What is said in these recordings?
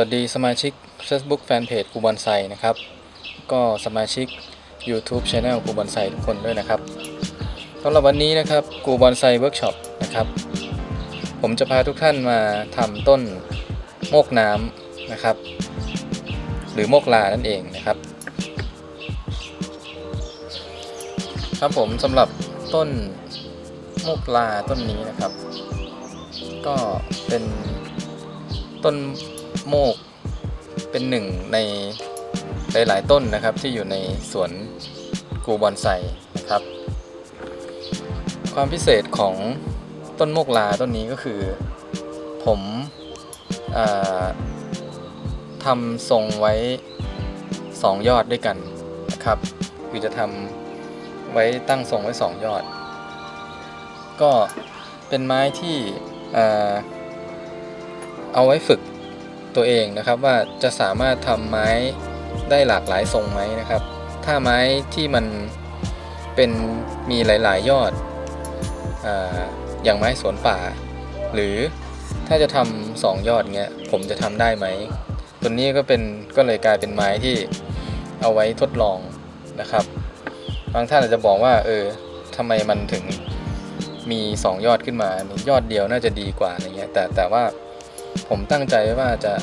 วัสดีสมาชิก Facebook Fanpage กูบอนไซนะครับ ก็สมาชิก YouTube Channel กูบอนไซทุกคนด้วยนะครับสำหรับวันนี้นะครับกูบอนไซเวิร์กช็อปนะครับ ผมจะพาทุกท่านมาทำต้นโมกน้ำนะครับ หรือโมกลานั่นเองนะครับ ครับผมสำหรับต้นโมกลาต้นนี้นะครับ ก็เป็นต้น โมก เป็นหนึ่งในหลาย ๆ ต้นนะครับที่อยู่ในสวนกูบอนไซนะครับ ความพิเศษของต้นโมกลาต้นนี้ก็คือ ผมอทำทรงไว้สองยอดด้วยกันนะครับ คือจะทำไว้ตั้งทรงไว้สองยอด ก็เป็นไม้ที่เอาไว้ฝึก ตัวเองนะครับ ว่าจะสามารถทำไม้ได้หลากหลายทรงไหมนะครับ ถ้าไม้ที่มันเป็นมีหลาย ๆ ยอดออย่างไม้สวนป่า หรือถ้าจะทำสองยอดเงี้ยผมจะทำได้ไหมตัวนี้ก็เป็นก็เลยกลายเป็นไม้ที่เอาไว้ทดลองนะครับ บางท่านอาจจะบอกว่าเออทำไมมันถึงมีสองยอดขึ้นมามียอดเดียวน่าจะดีกว่าอะไรเงี้ยแต่แต่ว่า ผมตั้งใจไว้ว่าจะ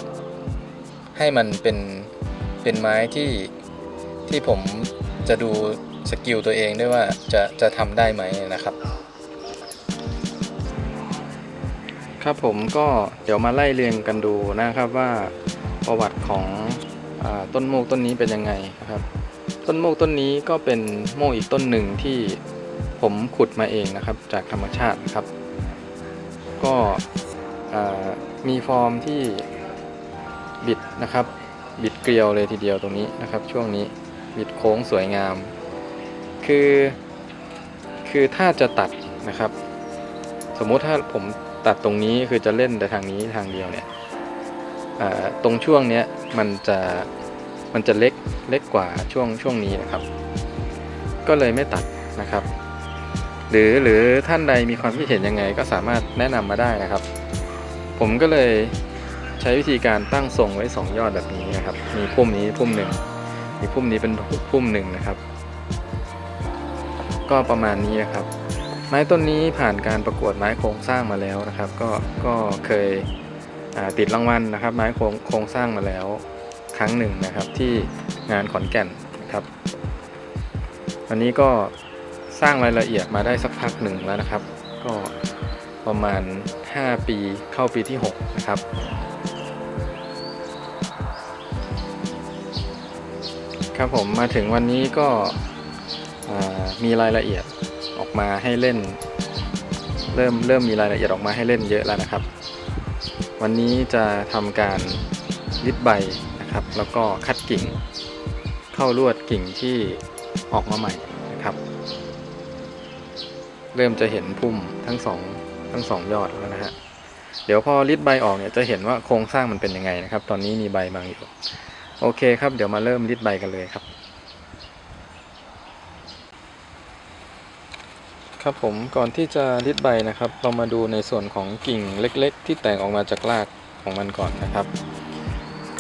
ให้มันเป็นเป็นไม้ที่ที่ผมจะดูสกิลตัวเองด้วยว่าจะจะทำได้ไหมนะครับ ครับผมก็เดี๋ยวมาไล่เรียงกันดูนะครับว่าประวัติของอต้นโมกต้นนี้เป็นยังไงนะครับ ต้นโมกต้นนี้ก็เป็นโมกอีกต้นหนึ่งที่ผมขุดมาเองนะครับจากธรรมชาตินะครับ ก็อ่า มีฟอร์มที่บิดนะครับ บิดเกลียวเลยทีเดียวตรงนี้นะครับ ช่วงนี้บิดโค้งสวยงาม คือ คือถ้าจะตัดนะครับ สมมุติถ้าผมตัดตรงนี้คือจะเล่นแต่ทางนี้ทางเดียวเนี่ยตรงช่วงเนี้ยมันจะมันจะเล็กเล็กกว่าช่วงช่วงนี้นะครับ ก็เลยไม่ตัดนะครับ หรือหรือท่านใดมีความคิดเห็นยังไงก็สามารถแนะนำมาได้นะครับ ผมก็เลยใช้วิธีการตั้งทรงไว้ 2 ยอดแบบนี้นะครับ มีพุ่มนี้พุ่มหนึ่ง มีพุ่มนี้เป็นพุ่มหนึ่งนะครับ ก็ประมาณนี้นะครับ ไม้ต้นนี้ผ่านการประกวดไม้โครงสร้างมาแล้วนะครับ ก็ก็เคยติดรางวัลนะครับ ไม้โครงโครงสร้างมาแล้วครั้งหนึ่งนะครับที่งานขอนแก่นนะครับวันนี้ก็สร้างรายละเอียดมาได้สักพักหนึ่งแล้วนะครับ ก็ประมาณ 5 ปีเข้าปีที่ 6 นะครับ ครับผมมาถึงวันนี้ก็มีรายละเอียดออกมาให้เล่น เริ่มเริ่มมีรายละเอียดออกมาให้เล่นเยอะแล้วนะครับ วันนี้จะทำการริดใบนะครับ แล้วก็คัดกิ่ง เข้าลวดกิ่งที่ออกมาใหม่นะครับ เริ่มจะเห็นพุ่มทั้งสอง ทั้งสองยอดแล้วนะฮะเดี๋ยวพอริดใบออกเนี่ยจะเห็นว่าโครงสร้างมันเป็นยังไงนะครับ ตอนนี้มีใบบางอยู่โอเคครับ เดี๋ยวมาเริ่มริดใบกันเลยครับ ครับผมก่อนที่จะริดใบนะครับ เรามาดูในส่วนของกิ่งเล็ก ๆ ที่แตกออกมาจากรากของมันก่อนนะครับ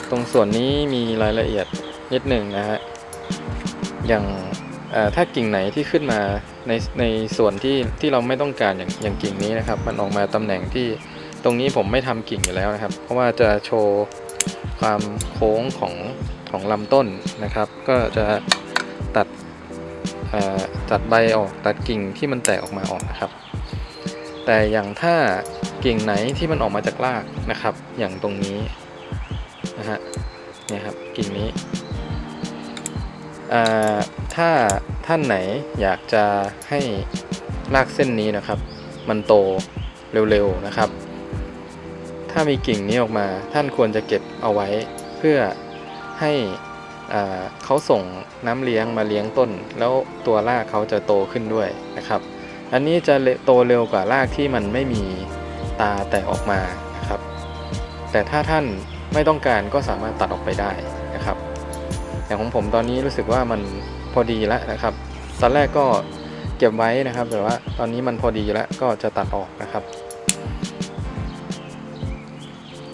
ตรงส่วนนี้มีรายละเอียดนิดหนึ่งนะฮะอย่างถ้ากิ่งไหนที่ขึ้นมา ในในส่วนที่ที่เราไม่ต้องการอย่างอย่างกิ่งนี้นะครับ มันออกมาตำแหน่งที่ตรงนี้ผมไม่ทำกิ่งอยู่แล้วนะครับ เพราะว่าจะโชว์ความโค้งของของลำต้นนะครับ ก็จะตัดอ่อตัดใบออกตัดกิ่งที่มันแตกออกมาออกนะครับ แต่อย่างถ้ากิ่งไหนที่มันออกมาจากรากนะครับ อย่างตรงนี้นะฮะเนี่ยครับกิ่งนี้อ่าถ้า ท่านไหนอยากจะให้รากเส้นนี้นะครับ มันโตเร็วๆนะครับ ถ้ามีกิ่งนี้ออกมาท่านควรจะเก็บเอาไว้เพื่อให้อ่าเขาส่งน้ำเลี้ยงมาเลี้ยงต้น แล้วตัวรากเขาจะโตขึ้นด้วยนะครับ อันนี้จะโตเร็วกว่ารากที่มันไม่มีตาแตกออกมานะครับ แต่ถ้าท่านไม่ต้องการก็สามารถตัดออกไปได้ อย่างของผมตอนนี้รู้สึกว่ามันพอดีแล้วนะครับ ตอนแรกก็เก็บไว้นะครับ แต่ว่าตอนนี้มันพอดีแล้วก็จะตัดออกนะครับ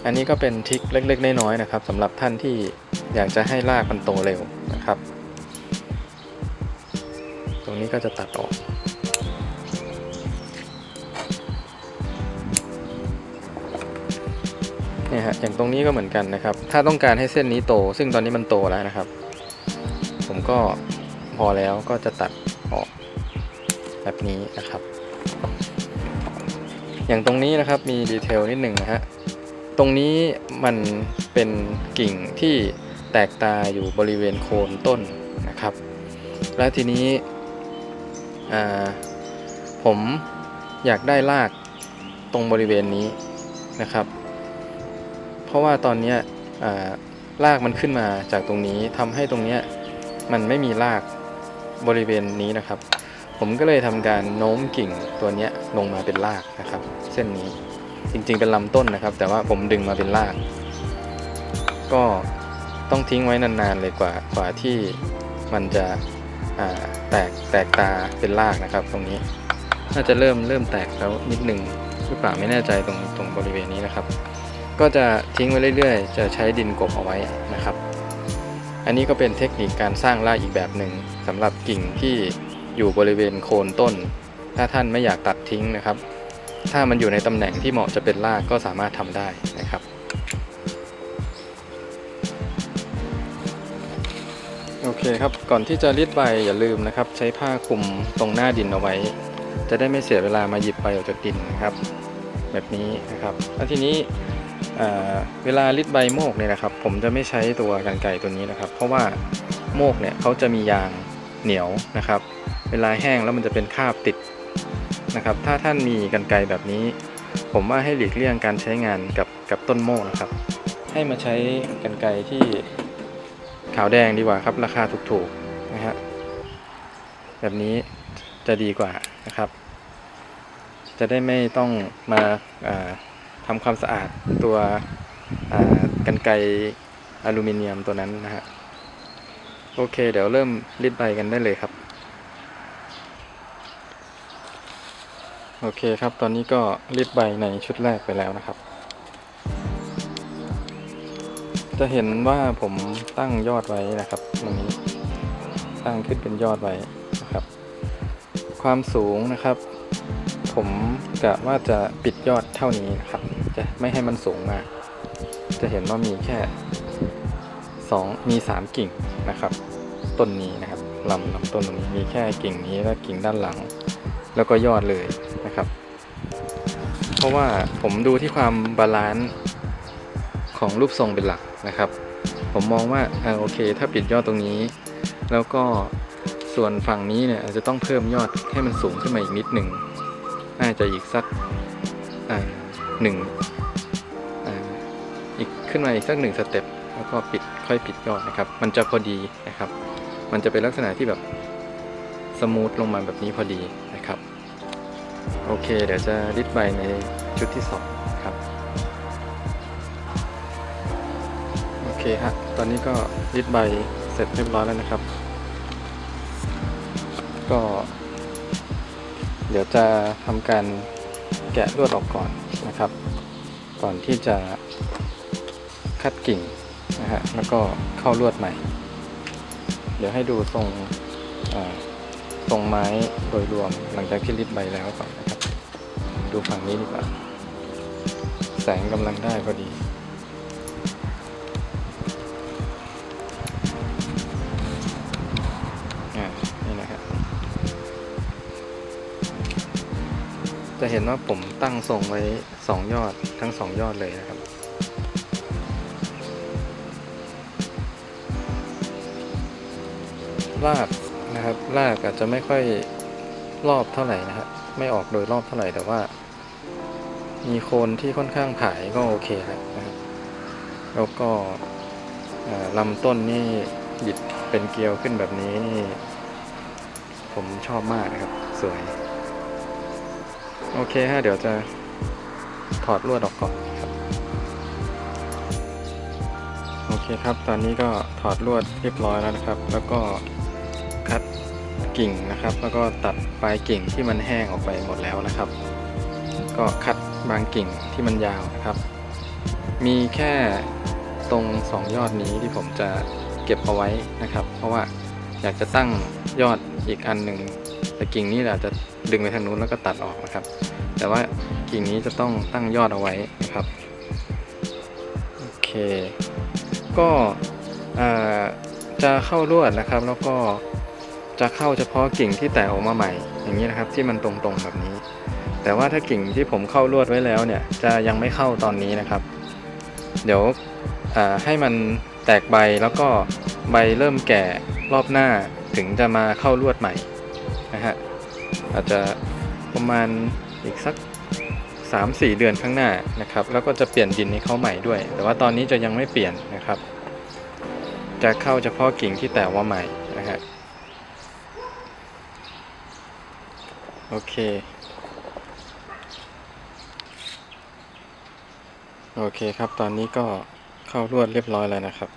อันนี้ก็เป็นทริคเล็กๆน้อยๆนะครับสำหรับท่านที่อยากจะให้รากมันโตเร็วนะครับ ตรงนี้ก็จะตัดออกเนี่ยฮะอย่างตรงนี้ก็เหมือนกันนะครับ ถ้าต้องการให้เส้นนี้โต ซึ่งตอนนี้มันโตแล้วนะครับ ผมก็พอแล้วก็จะตัดออกแบบนี้นะครับ อย่างตรงนี้นะครับมีดีเทลนิดหนึ่งนะฮะตรงนี้มันเป็นกิ่งที่แตกตาอยู่บริเวณโคนต้นนะครับ และทีนี้ผมอยากได้รากตรงบริเวณนี้นะครับ เพราะว่าตอนนี้รากมันขึ้นมาจากตรงนี้ทำให้ตรงเนี้ย มันไม่มีรากบริเวณนี้นะครับ ผมก็เลยทำการโน้มกิ่งตัวนี้ลงมาเป็นรากนะครับ เส้นนี้จริงๆเป็นลำต้นนะครับ แต่ว่าผมดึงมาเป็นราก ก็ต้องทิ้งไว้นานๆเลยกว่ากว่าที่มันจะแตกแตกตาเป็นรากนะครับ ตรงนี้น่าจะเริ่มเริ่มแตกแล้วนิดหนึ่งหรือเปล่าไม่แน่ใจตรงตรงบริเวณนี้นะครับ ก็จะทิ้งไว้เรื่อยๆ จะใช้ดินกบเอาไว้นะครับ อันนี้ก็เป็นเทคนิคการสร้างรากอีกแบบหนึ่งสำหรับกิ่งที่อยู่บริเวณโคนต้น ถ้าท่านไม่อยากตัดทิ้งนะครับ ถ้ามันอยู่ในตำแหน่งที่เหมาะจะเป็นรากก็สามารถทำได้นะครับโอเคครับก่อนที่จะรีดใบอย่าลืมนะครับ ใช้ผ้าคลุมตรงหน้าดินเอาไว้ จะได้ไม่เสียเวลามาหยิบใบออกจากดินนะครับ แบบนี้นะครับแล้วทีนี้ เวลารีดใบโมกเนี่ยนะครับ ผมจะไม่ใช้ตัวกันไก่ตัวนี้นะครับ เพราะว่าโมกเนี่ยเขาจะมียางเหนียวนะครับ เวลาแห้งแล้วมันจะเป็นคราบติดนะครับ ถ้าท่านมีกันไกรแบบนี้ ผมว่าให้หลีกเลี่ยงการใช้งานกับกับต้นโมกนะครับ ให้มาใช้กันไกรที่ขาวแดงดีกว่าครับ ราคาถูกๆนะฮะแบบนี้จะดีกว่านะครับ จะได้ไม่ต้องมาอ่า ทำความสะอาดตัวกันไกอลูมิเนียมตัวนั้นนะฮะโอเค เดี๋ยวเริ่มรีดใบกันได้เลยครับ โอเคครับ ตอนนี้ก็รีดใบในชุดแรกไปแล้วนะครับ จะเห็นว่าผมตั้งยอดไว้นะครับตรงนี้ตั้งขึ้นเป็นยอดไว้นะครับ ความสูงนะครับ ผมกะว่าจะปิดยอด ท่านี้นะครับ จะไม่ให้มันสูงมาก จะเห็นว่ามีแค่สองมีสามกิ่งนะครับต้นนี้นะครับลำลำต้นตรงนี้มีแค่กิ่งนี้และกิ่งด้านหลัง แล้วก็ยอดเลยนะครับ เพราะว่าผมดูที่ความบาลานซ์ของรูปทรงเป็นหลักนะครับ ผมมองว่าอ่าโอเค ถ้าปิดยอดตรงนี้ แล้วก็ส่วนฝั่งนี้เนี่ยจะต้องเพิ่มยอดให้มันสูงขึ้นมาอีกนิดหนึ่งน่าจะอีกสักอ่า หนึ่งอีกขึ้นมาอีกสักหนึ่งสเต็ปแล้วก็ปิดค่อยปิดยอดนะครับ มันจะพอดีนะครับ มันจะเป็นลักษณะที่แบบสมูทลงมาแบบนี้พอดีนะครับ โอเค เดี๋ยวจะริดใบในชุดที่สองครับ โอเคฮะ ตอนนี้ก็ริดใบเสร็จเรียบร้อยแล้วนะครับ ก็ เดี๋ยวจะทำการ แกะลวดออกก่อนนะครับ ก่อนที่จะคัดกิ่งนะฮะแล้วก็เข้าลวดใหม่ เดี๋ยวให้ดูทรงทรงไม้โดยรวมหลังจากที่ริดใบแล้วก่อนนะครับ ดูฝั่งนี้ดีกว่า แสงกำลังได้พอดี จะเห็นว่าผมตั้งทรงไว้สองยอดทั้งสองยอดเลยนะครับรากนะครับรากอาจจะไม่ค่อยรอบเท่าไหร่นะครับไม่ออกโดยรอบเท่าไหร่แต่ว่า มีโคนที่ค่อนข้างผายก็โอเคแล้วนะครับ แล้วก็ลำต้นนี่บิดเป็นเกลียวขึ้นแบบนี้นี่ผมชอบมากนะครับ สวย โอเคฮะเดี๋ยวจะถอดลวดออกก่อนครับ โอเคครับ ตอนนี้ก็ถอดลวดเรียบร้อยแล้วนะครับ แล้วก็คัดกิ่งนะครับ แล้วก็ตัดปลายกิ่งที่มันแห้งออกไปหมดแล้วนะครับ ก็คัดบางกิ่งที่มันยาวนะครับ มีแค่ตรงสองยอดนี้ที่ผมจะเก็บเอาไว้นะครับ เพราะว่าอยากจะตั้งยอดอีกอันหนึ่งแต่กิ่งนี้เราจะ ดึงไปทางนู้นแล้วก็ตัดออกนะครับ แต่ว่ากิ่งนี้จะต้องตั้งยอดเอาไว้นะครับโอเค ก็จะเข้าลวดนะครับ แล้วก็จะเข้าเฉพาะกิ่งที่แตกออกมาใหม่ อย่างนี้นะครับที่มันตรงๆแบบนี้ แต่ว่าถ้ากิ่งที่ผมเข้าลวดไว้แล้วเนี่ยจะยังไม่เข้าตอนนี้นะครับ เดี๋ยวให้มันแตกใบแล้วก็ใบเริ่มแก่รอบหน้าถึงจะมาเข้าลวดใหม่นะฮะ อาจจะประมาณอีกสัก 3-4 เดือนข้างหน้านะครับ แล้วก็จะเปลี่ยนดินให้เขาใหม่ด้วย แต่ว่าตอนนี้จะยังไม่เปลี่ยนนะครับ จะเข้าเฉพาะกิ่งที่แตกว่าใหม่นะฮะโอเคโอเคครับ ตอนนี้ก็เข้าลวดเรียบร้อยแล้วนะครับ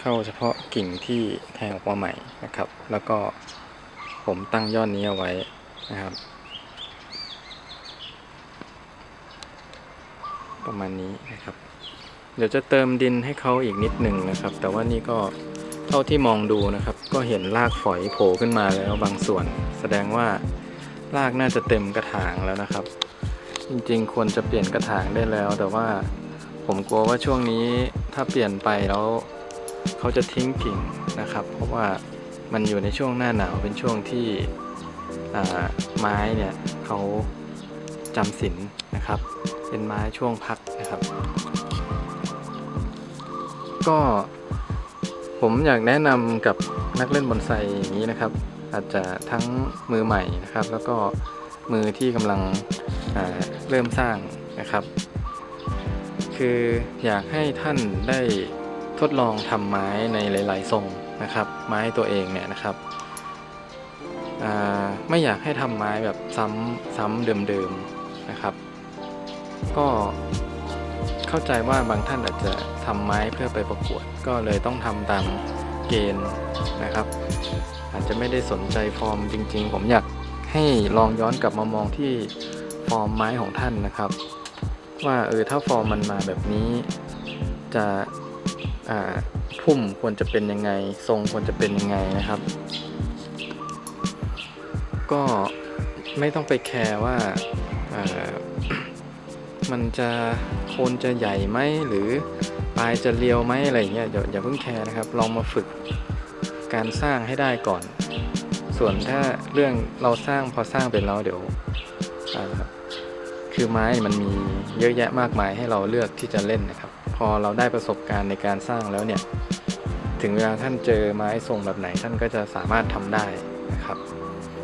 เข้าเฉพาะกิ่งที่แทงออกมาใหม่นะครับ แล้วก็ ผมตั้งยอดนี้เอาไว้นะครับ ประมาณนี้นะครับ เดี๋ยวจะเติมดินให้เขาอีกนิดหนึ่งนะครับ แต่ว่านี่ก็เท่าที่มองดูนะครับ ก็เห็นรากฝอยโผล่ขึ้นมาแล้วบางส่วน แสดงว่ารากน่าจะเต็มกระถางแล้วนะครับ จริงๆ ควรจะเปลี่ยนกระถางได้แล้ว แต่ว่าผมกลัวว่าช่วงนี้ถ้าเปลี่ยนไปแล้วเขาจะทิ้งกิ่งนะครับ เพราะว่า มันอยู่ในช่วงหน้าหนาวเป็นช่วงที่ไม้เนี่ยเขาจำศีลนะครับ เป็นไม้ช่วงพักนะครับ ก็ผมอยากแนะนำกับนักเล่นบอนไซอย่างนี้นะครับ อาจจะทั้งมือใหม่นะครับ แล้วก็มือที่กำลังเริ่มสร้างนะครับ คืออยากให้ท่านได้ทดลองทำไม้ในหลาย ๆ ทรง นะครับไม้ตัวเองเนี่ยนะครับไม่อยากให้ทำไม้แบบซ้ำซ้ำเดิมๆนะครับ ก็เข้าใจว่าบางท่านอาจจะทำไม้เพื่อไปประกวด ก็เลยต้องทำตามเกณฑ์นะครับ อาจจะไม่ได้สนใจฟอร์มจริง ๆ ผมอยากให้ลองย้อนกลับมามองที่ฟอร์มไม้ของท่านนะครับ ว่าเออถ้าฟอร์มมันมาแบบนี้จะอ่า พุ่มควรจะเป็นยังไง ทรงควรจะเป็นยังไงนะครับ ก็ไม่ต้องไปแคร์ว่ามันจะโคนจะใหญ่ไหมหรือปลายจะเรียวไหมอะไรเงี้ยอย่าอย่าเพิ่งแคร์นะครับ ลองมาฝึกการสร้างให้ได้ก่อน ส่วนถ้าเรื่องเราสร้างพอสร้างเป็นแล้วเดี๋ยวคือไม้มันมีเยอะแยะมากมายให้เราเลือกที่จะเล่นนะครับ พอเราได้ประสบการณ์ในการสร้างแล้วเนี่ย ถึงเวลาท่านเจอไม้ทรงแบบไหนท่านก็จะสามารถทำได้นะครับ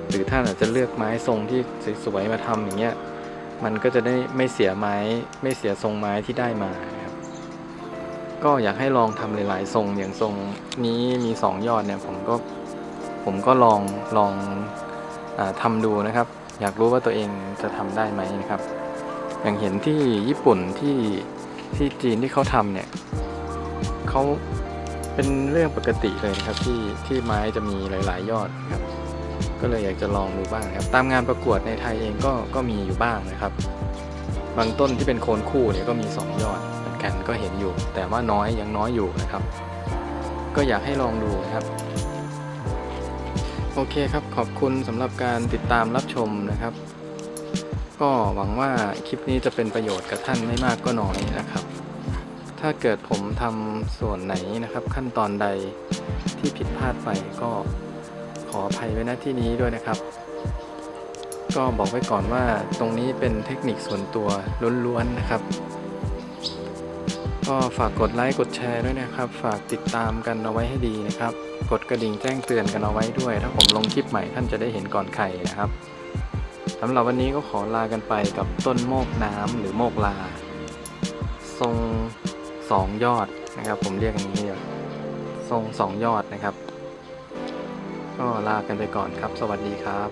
หรือท่านอาจจะเลือกไม้ทรงที่สวยๆมาทำอย่างเงี้ยมันก็จะได้ไม่เสียไม้ไม่เสียทรงไม้ที่ได้มาครับ ก็อยากให้ลองทำหลาย ๆ ทรงอย่างทรงนี้มีสองยอดเนี่ยผมก็ผมก็ลองลองอทำดูนะครับ อยากรู้ว่าตัวเองจะทำได้ไหมนะครับ อย่างเห็นที่ญี่ปุ่นที่ ที่จีนที่เขาทำเนี่ยเขาเป็นเรื่องปกติเลยนะครับที่ที่ไม้จะมีหลาย ๆ ยอดครับก็เลยอยากจะลองดูบ้างนะครับ ตามงานประกวดในไทยเองก็ก็มีอยู่บ้างนะครับ บางต้นที่เป็นโคนคู่เนี่ยก็มี 2 ยอดเหมือนกันก็เห็นอยู่ แต่ว่าน้อยยังน้อยอยู่นะครับ ก็อยากให้ลองดูนะครับ โอเคครับขอบคุณสำหรับการติดตามรับชมนะครับ ก็หวังว่าคลิปนี้จะเป็นประโยชน์กับท่านไม่มากก็น้อยนะครับ ถ้าเกิดผมทำส่วนไหนนะครับ ขั้นตอนใดที่ผิดพลาดไปก็ขออภัยไว้ณที่นี้ด้วยนะครับ ก็บอกไว้ก่อนว่าตรงนี้เป็นเทคนิคส่วนตัวล้วนๆนะครับ ก็ฝากกดไลค์กดแชร์ด้วยนะครับ ฝากติดตามกันเอาไว้ให้ดีนะครับ กดกระดิ่งแจ้งเตือนกันเอาไว้ด้วย ถ้าผมลงคลิปใหม่ท่านจะได้เห็นก่อนใครนะครับ สำหรับวันนี้ก็ขอลากันไปกับต้นโมกน้ำหรือโมกลา ทรงสองยอดนะครับ ผมเรียกอย่างนี้เลยทรงสองยอดนะครับ ก็ลากันไปก่อนครับ สวัสดีครับ